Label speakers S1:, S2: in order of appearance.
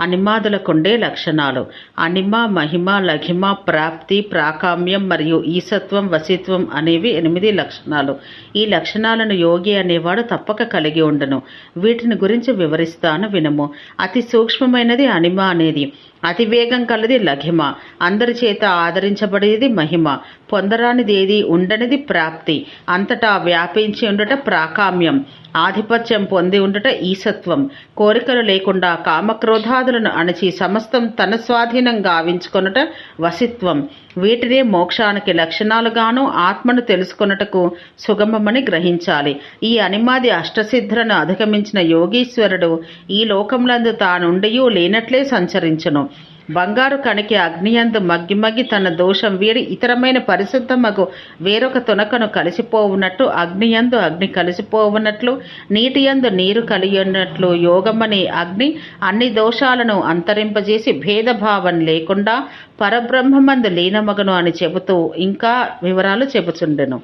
S1: అనిమాదులకుండే లక్షణాలు. అనిమ మహిమ లఘిమ ప్రాప్తి ప్రాకామ్యం మరియు ఈసత్వం వసిత్వం అనేవి ఎనిమిది లక్షణాలు. ఈ లక్షణాలను యోగి అనేవాడు తప్పక కలిగి ఉండను. వీటిని గురించి వివరిస్తాను వినము. అతి సూక్ష్మమైనది అనిమ అనేది అతి వేగం కలది లఘిమ. అందరి చేత ఆదరించబడేది మహిమ. పొందరానిది ఏది ఉండనిది ప్రాప్తి. అంతటా వ్యాపించి ఉండుట ప్రాకామ్యం. ఆధిపత్యం పొంది ఉండుట ఈసత్వం. కోరికలు లేకుండా కామక్రోధాదులను అణచి సమస్తం తన స్వాధీనం గావించుకొనుట వసిత్వం. వీటినే మోక్షానికి లక్షణాలుగాను ఆత్మను తెలుసుకొనుటకు సుగమమని గ్రహించాలి. ఈ అనిమాది అష్టసిద్ధులను అధిగమించిన యోగీశ్వరుడు ఈ లోకములందు తానుండియూ లేనట్లే సంచరించును. బంగారు కణికి అగ్నియందు మగ్గిమగ్గి తన దోషం వీడి ఇతరమైన పరిశుద్ధమగు వేరొక తునకను కలిసిపోవునట్టు అగ్నియందు అగ్ని కలిసిపోవునట్లు నీటియందు నీరు కలిగినట్లు యోగమనే అగ్ని అన్ని దోషాలను అంతరింపజేసి భేదభావం లేకుండా పరబ్రహ్మమందు లీనమగను అని చెబుతూ ఇంకా వివరాలు చెబుచుండెను.